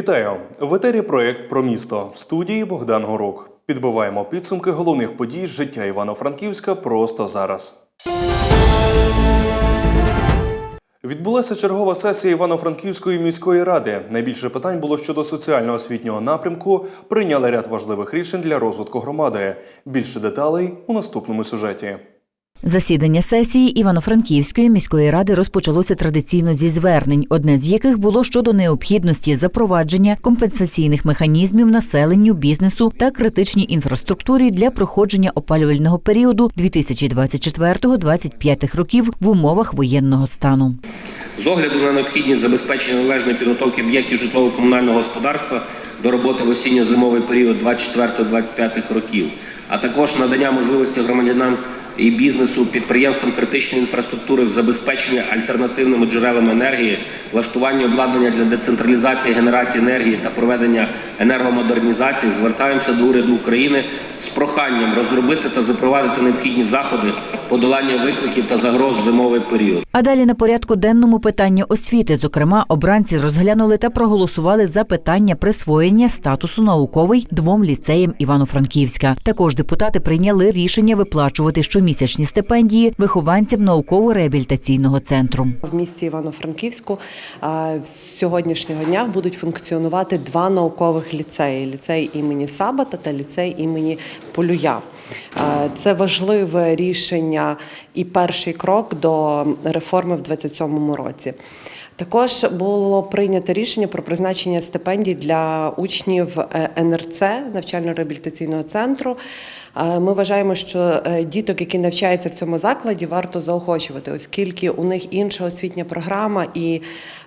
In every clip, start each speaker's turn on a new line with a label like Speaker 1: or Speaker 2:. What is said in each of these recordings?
Speaker 1: Вітаю! В етері проєкт про місто в студії Богдан Горук. Підбиваємо підсумки головних подій з життя Івано-Франківська просто зараз. Відбулася чергова сесія Івано-Франківської міської ради. Найбільше питань було щодо соціально-освітнього напрямку. Прийняли ряд важливих рішень для розвитку громади. Більше деталей у наступному сюжеті.
Speaker 2: Засідання сесії Івано-Франківської міської ради розпочалося традиційно зі звернень, одне з яких було щодо необхідності запровадження компенсаційних механізмів населенню, бізнесу та критичній інфраструктурі для проходження опалювального періоду 2024-2025 років в умовах воєнного стану.
Speaker 3: З огляду на необхідність забезпечення належної підготовки об'єктів житлово-комунального господарства до роботи в осінньо-зимовий період 24-25 років, а також надання можливості громадянам і бізнесу підприємствам критичної інфраструктури в забезпечення альтернативними джерелами енергії, влаштування обладнання для децентралізації генерації енергії та проведення енергомодернізації, звертаємося до уряду України з проханням розробити та запровадити необхідні заходи подолання викликів та загроз в зимовий період.
Speaker 2: А далі на порядку денному питання освіти. Зокрема, обранці розглянули та проголосували за питання присвоєння статусу науковий двом ліцеям Івано-Франківська. Також депутати прийняли рішення виплачувати щомісячні стипендії вихованцям науково-реабілітаційного центру.
Speaker 4: В місті Івано-Франківську з сьогоднішнього дня будуть функціонувати два наукових ліцеї: ліцей імені Сабата та ліцей імені Полюя. Це важливе рішення і перший крок до реформи в 2027 році. Також було прийнято рішення про призначення стипендій для учнів е, НРЦ навчально-реабілітаційного центру. Ми вважаємо, що е, діток, які навчаються в цьому закладі, варто заохочувати, оскільки у них інша освітня програма, і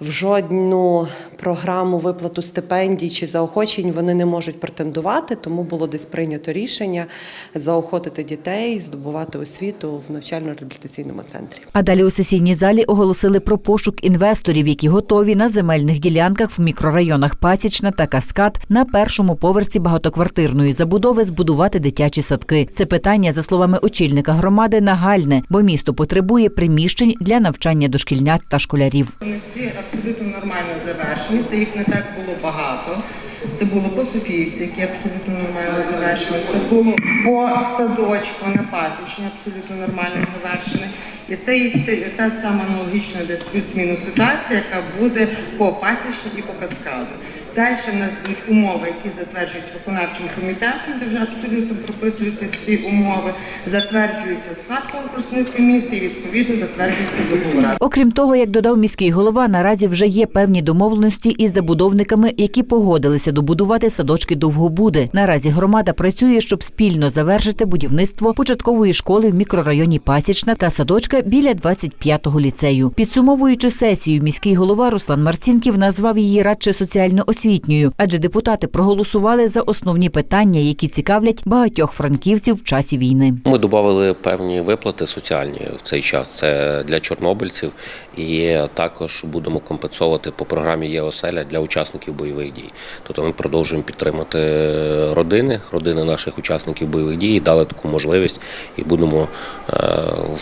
Speaker 4: в жодну програму виплату стипендій чи заохочень вони не можуть претендувати. Тому було десь прийнято рішення заохотити дітей, здобувати освіту в навчально-реабілітаційному центрі.
Speaker 2: А далі у сесійній залі оголосили про пошук інвесторів, які готові на земельних ділянках в мікрорайонах Пасічна та Каскад на першому поверсі багатоквартирної забудови збудувати дитячі садки. Це питання, за словами очільника громади, нагальне, бо місто потребує приміщень для навчання дошкільнят та школярів.
Speaker 5: Вони всі абсолютно нормально завершені. Це їх не так було багато. Це було по Софіївці, які абсолютно нормально завершені. Це було по садочку на пасічні, абсолютно нормально завершені. І це і та сама аналогічна десь плюс-мінус ситуація, яка буде по пасічні і по каскаду. Далі в нас будуть умови, які затверджують виконавчим комітетом, де вже абсолютно прописуються всі умови, затверджується склад конкурсної комісії, відповідно затверджується договори.
Speaker 2: Окрім того, як додав міський голова, наразі вже є певні домовленості із забудовниками, які погодилися добудувати садочки Довгобуди. Наразі громада працює, щоб спільно завершити будівництво початкової школи в мікрорайоні Пасічна та садочка біля 25-го ліцею. Підсумовуючи сесію, міський голова Руслан Марцінків назвав її радше соціально-освітньою, адже депутати проголосували за основні питання, які цікавлять багатьох франківців в часі війни.
Speaker 3: Ми додали певні виплати соціальні в цей час. Це для чорнобильців, і також будемо компенсувати по програмі «Є оселя» для учасників бойових дій. Тобто ми продовжуємо підтримати родини, родини наших учасників бойових дій, і дали таку можливість, і будемо е,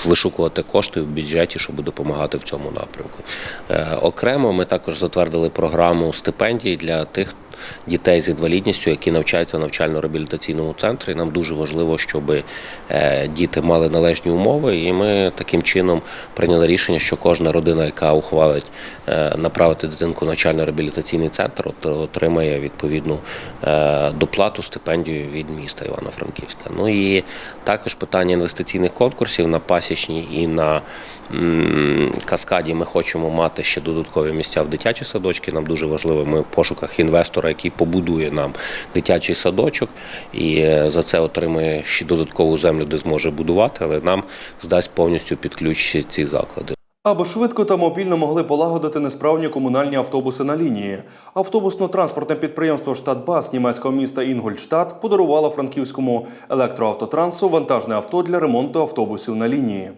Speaker 3: вишукувати кошти в бюджеті, щоб допомагати в цьому напрямку. Е, Окремо ми також затвердили програму стипендій для тих. Дітей з інвалідністю, які навчаються в навчально-реабілітаційному центрі. Нам дуже важливо, щоб е, діти мали належні умови, і ми таким чином прийняли рішення, що кожна родина, яка ухвалить е, направити дитинку в навчально-реабілітаційний центр, отримає відповідну е, доплату стипендію від міста Івано-Франківська. Ну і також питання інвестиційних конкурсів на пасічній і на каскаді. Ми хочемо мати ще додаткові місця в дитячі садочки. Нам дуже важливо. Ми в пошуках інвестора, який побудує нам дитячий садочок, і е, за це отримає ще додаткову землю, де зможе будувати, але нам здасть повністю під ключ ці заклади.
Speaker 1: Аби швидко та мобільно могли полагодити несправні комунальні автобуси на лінії. Автобусно-транспортне підприємство «Штатбас» німецького міста Інгольштадт подарувало франківському електроавтотрансу вантажне авто для ремонту автобусів на лінії.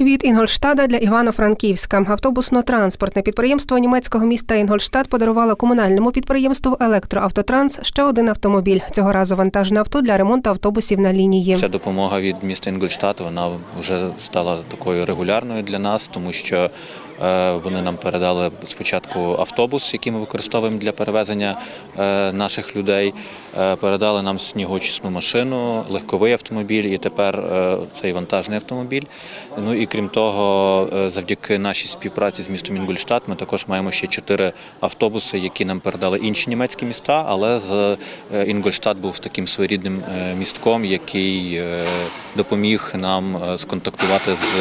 Speaker 6: Від Інгольштада для Івано-Франківська автобусно-транспортне підприємство німецького міста Інгольштад подарувало комунальному підприємству Електроавтотранс ще один автомобіль. Цього разу вантажне авто для ремонту автобусів на лінії.
Speaker 7: Ця допомога від міста Інгольштад вона вже стала такою регулярною для нас, тому що вони нам передали спочатку автобус, який ми використовуємо для перевезення е, наших людей. е, Передали нам снігоочисну машину, легковий автомобіль і тепер е, цей вантажний автомобіль. Ну і крім того, е, завдяки нашій співпраці з містом Інгольштадт, ми також маємо ще чотири автобуси, які нам передали інші німецькі міста. Але з е, Інгольштадт був таким своєрідним е, містком, який е, допоміг нам е, сконтактувати з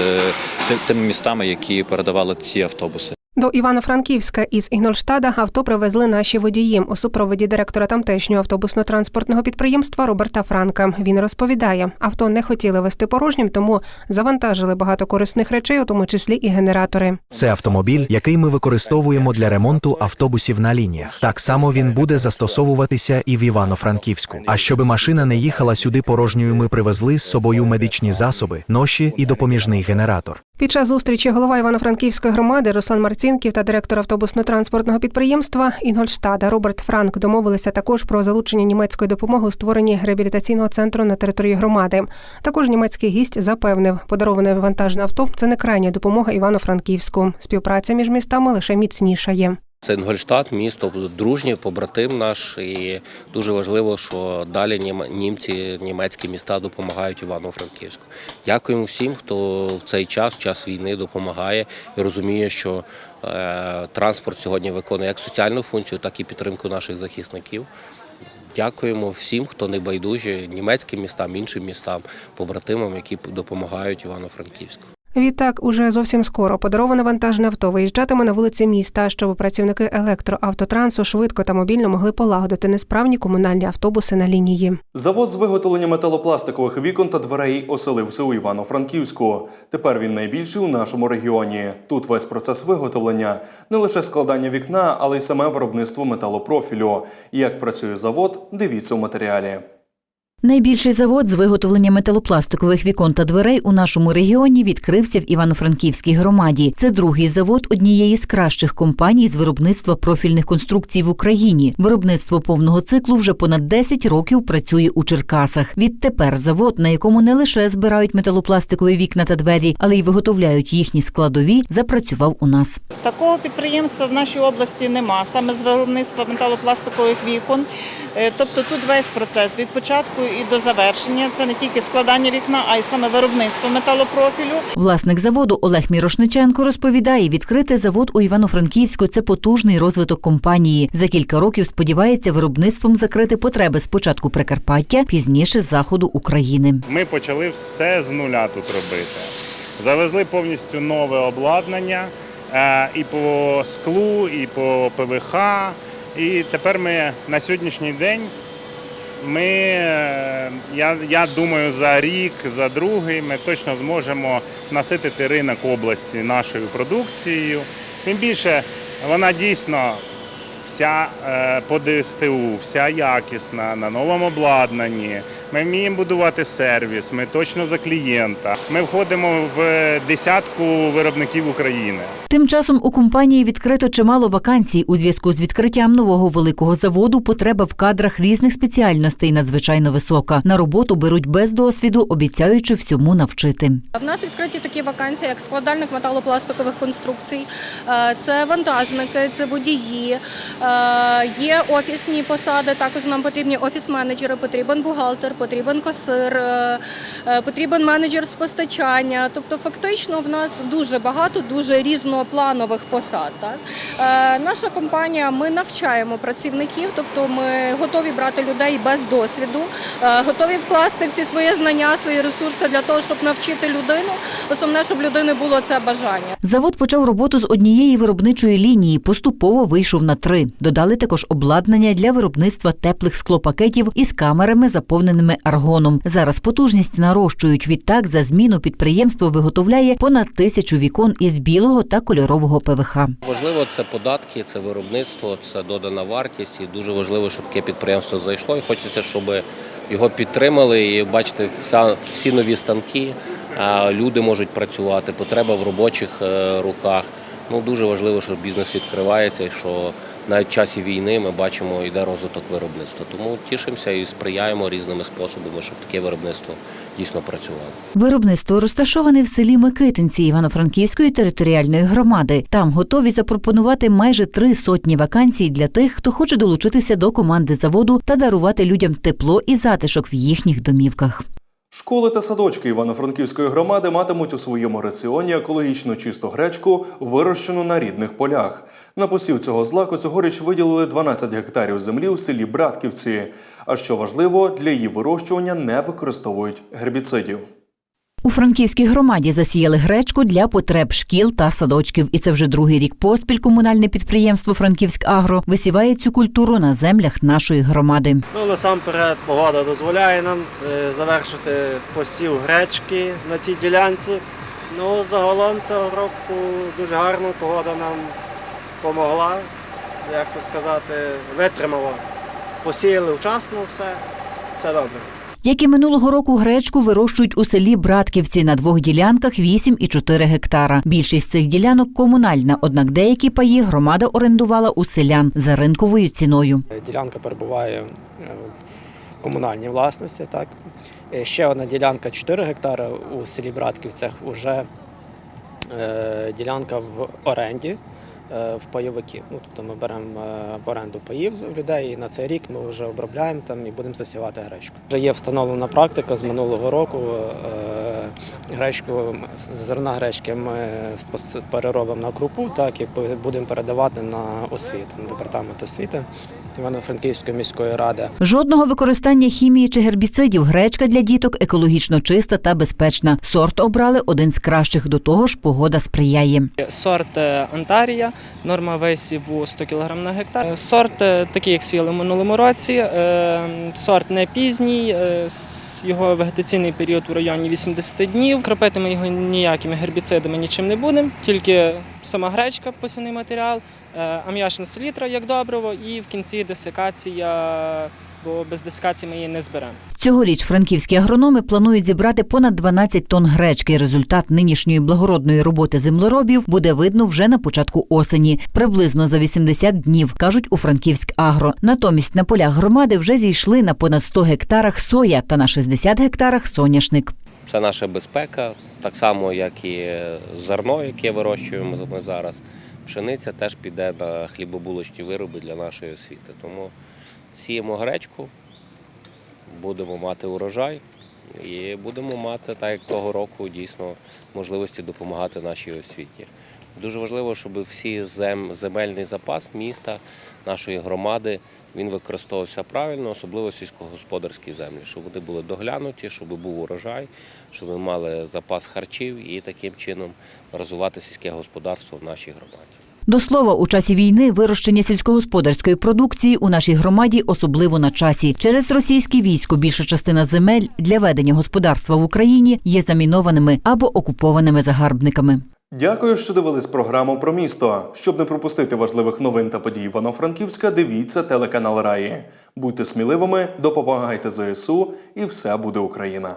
Speaker 7: е, тими містами, які передавали ці автобуси.
Speaker 6: До Івано-Франківська із Інгольштада авто привезли наші водії у супроводі директора тамтешнього автобусно-транспортного підприємства Роберта Франка. Він розповідає, авто не хотіли вести порожнім, тому завантажили багато корисних речей, у тому числі і генератори.
Speaker 8: Це автомобіль, який ми використовуємо для ремонту автобусів на лініях. Так само він буде застосовуватися і в Івано-Франківську. А щоби машина не їхала сюди порожньою, ми привезли з собою медичні засоби, ноші і допоміжний генератор.
Speaker 6: Під час зустрічі голова Івано-Франківської громади Руслан Марцінків та директор автобусно-транспортного підприємства Інгольштада Роберт Франк домовилися також про залучення німецької допомоги у створенні реабілітаційного центру на території громади. Також німецький гість запевнив, подароване вантажне авто це не крайня допомога Івано-Франківську. Співпраця між містами лише міцнішає.
Speaker 3: Це Інгольштадт, місто дружнє, побратим наш, і дуже важливо, що далі німці, німецькі міста допомагають Івано-Франківську. Дякуємо всім, хто в цей час, в час війни, допомагає і розуміє, що е, транспорт сьогодні виконує як соціальну функцію, так і підтримку наших захисників. Дякуємо всім, хто не байдужі, німецьким містам, іншим містам, побратимам, які допомагають Івано-Франківську.
Speaker 6: Відтак, уже зовсім скоро подароване вантажне авто виїжджатиме на вулиці міста, щоб працівники електроавтотрансу швидко та мобільно могли полагодити несправні комунальні автобуси на лінії.
Speaker 1: Завод з виготовлення металопластикових вікон та дверей оселився у Івано-Франківську. Тепер він найбільший у нашому регіоні. Тут весь процес виготовлення не лише складання вікна, але й саме виробництво металопрофілю. Як працює завод, дивіться у матеріалі.
Speaker 2: Найбільший завод з виготовлення металопластикових вікон та дверей у нашому регіоні відкрився в Івано-Франківській громаді. Це другий завод однієї з кращих компаній з виробництва профільних конструкцій в Україні. Виробництво повного циклу вже понад 10 років працює у Черкасах. Відтепер завод, на якому не лише збирають металопластикові вікна та двері, але й виготовляють їхні складові, запрацював у нас.
Speaker 9: Такого підприємства в нашій області нема, саме з виробництва металопластикових вікон. Е, Тобто тут весь процес від початку і до завершення. Це не тільки складання вікна, а й саме виробництво металопрофілю.
Speaker 2: Власник заводу Олег Мірошниченко розповідає, відкрити завод у Івано-Франківську це потужний розвиток компанії. За кілька років сподівається виробництвом закрити потреби спочатку Прикарпаття, пізніше заходу України.
Speaker 10: Ми почали все з нуля тут робити. Завезли повністю нове обладнання е, і по склу, і по ПВХ. І тепер ми на сьогоднішній день. Ми, е, я, я думаю, за рік, за другий ми точно зможемо наситити ринок області нашою продукцією. Тим більше вона дійсно вся е, по ДСТУ, вся якісна, на новому обладнанні. Ми вміємо будувати сервіс, ми точно за клієнта. Ми входимо в десятку виробників України.
Speaker 2: Тим часом у компанії відкрито чимало вакансій у зв'язку з відкриттям нового великого заводу. Потреба в кадрах різних спеціальностей надзвичайно висока. На роботу беруть без досвіду, обіцяючи всьому навчити.
Speaker 11: В нас відкриті такі вакансії, як складальник металопластикових конструкцій, е, це вантажники, це водії, е, є офісні посади. Також нам потрібні офіс-менеджери, потрібен бухгалтер, потрібен касир, е, е, потрібен менеджер з постачання. Тобто, фактично, в нас дуже багато, дуже різнопланових посад. Так? Е, Наша компанія ми навчаємо працівників, тобто ми готові брати людей без досвіду, готові вкласти всі свої знання, свої ресурси для того, щоб навчити людину. Основне, щоб людини було це бажання.
Speaker 2: Завод почав роботу з однієї виробничої лінії, поступово вийшов на три. Додали також обладнання для виробництва теплих склопакетів із камерами, заповненими аргоном. Зараз потужність нарощують. Відтак за зміну підприємство виготовляє понад тисячу вікон із білого та кольорового ПВХ.
Speaker 3: Важливо це податки, це виробництво, це додана вартість. І дуже важливо, щоб таке підприємство зайшло. І хочеться, щоб його підтримали. І бачите, вся, всі нові станки, люди можуть працювати, потреба в робочих е, руках. Ну дуже важливо, що бізнес відкривається, що навіть в часі війни ми бачимо, йде розвиток виробництва. Тому тішимося і сприяємо різними способами, щоб таке виробництво дійсно працювало.
Speaker 2: Виробництво розташоване в селі Микитинці Івано-Франківської територіальної громади. Там готові запропонувати майже три сотні вакансій для тих, хто хоче долучитися до команди заводу та дарувати людям тепло і затишок в їхніх домівках.
Speaker 1: Школи та садочки Івано-Франківської громади матимуть у своєму раціоні екологічно чисту гречку, вирощену на рідних полях. На посів цього злаку цьогоріч виділили 12 гектарів землі у селі Братківці. А що важливо, для її вирощування не використовують гербіцидів.
Speaker 2: У Франківській громаді засіяли гречку для потреб шкіл та садочків, і це вже другий рік поспіль комунальне підприємство Франківськ Агро висіває цю культуру на землях нашої громади.
Speaker 12: Ну, насамперед, погода дозволяє нам е, завершити посів гречки на цій ділянці. Ну, загалом цього року дуже гарно погода нам допомогла, як то сказати, витримала. Посіяли вчасно все, все добре.
Speaker 2: Як і минулого року, гречку вирощують у селі Братківці на двох ділянках 8 і 4 гектара. Більшість цих ділянок комунальна, однак деякі паї громада орендувала у селян за ринковою ціною.
Speaker 13: Ділянка перебуває е, в комунальній власності. Так. Е, Ще одна ділянка 4 гектари у селі Братківцях, вже е, ділянка в оренді в пайовиків. Ну, тобто ми беремо е, в оренду паїв з людей і на цей рік ми вже обробляємо там і будемо засівати гречку. Вже є встановлена практика з минулого року. е, Гречку, зерна гречки ми переробимо на крупу, так і будемо передавати на освіту, на департамент освіти Івано-Франківської міської ради.
Speaker 2: Жодного використання хімії чи гербіцидів. Гречка для діток екологічно чиста та безпечна. Сорт обрали один з кращих. До того ж, погода сприяє.
Speaker 14: Сорт е, Антарія, норма висіву 100 кг на гектар. Е, Сорт е, такий, як сіяли в минулому році. е, Сорт не пізній, його вегетаційний період в районі 80 днів. Кропити ми його ніякими гербіцидами нічим не будемо, тільки сама гречка, посівний матеріал, ам'яшна селітра як добриво і в кінці десикація, бо без десикації ми її не зберемо.
Speaker 2: Цьогоріч франківські агрономи планують зібрати понад 12 тонн гречки. Результат нинішньої благородної роботи землеробів буде видно вже на початку осені, приблизно за 80 днів, кажуть у Франківськ Агро. Натомість на полях громади вже зійшли на понад 100 гектарах соя та на 60 гектарах соняшник.
Speaker 3: Це наша безпека, так само, як і зерно, яке вирощуємо ми зараз. Пшениця теж піде на хлібобулочні вироби для нашої освіти. Тому сіємо гречку, будемо мати урожай і будемо мати, так як того року, дійсно можливості допомагати нашій освіті. Дуже важливо, щоб всі зем, земельний запас міста, нашої громади, він використовувався правильно, особливо сільськогосподарські землі, щоб вони були доглянуті, щоб був урожай, щоб ми мали запас харчів і таким чином розвивати сільське господарство в нашій громаді.
Speaker 2: До слова, у часі війни вирощення сільськогосподарської продукції у нашій громаді особливо на часі. Через російське військо більша частина земель для ведення господарства в Україні є замінованими або окупованими загарбниками.
Speaker 1: Дякую, що дивились програму про місто. Щоб не пропустити важливих новин та подій Івано-Франківська, дивіться телеканал Раї. Будьте сміливими, допомагайте ЗСУ, і все буде Україна.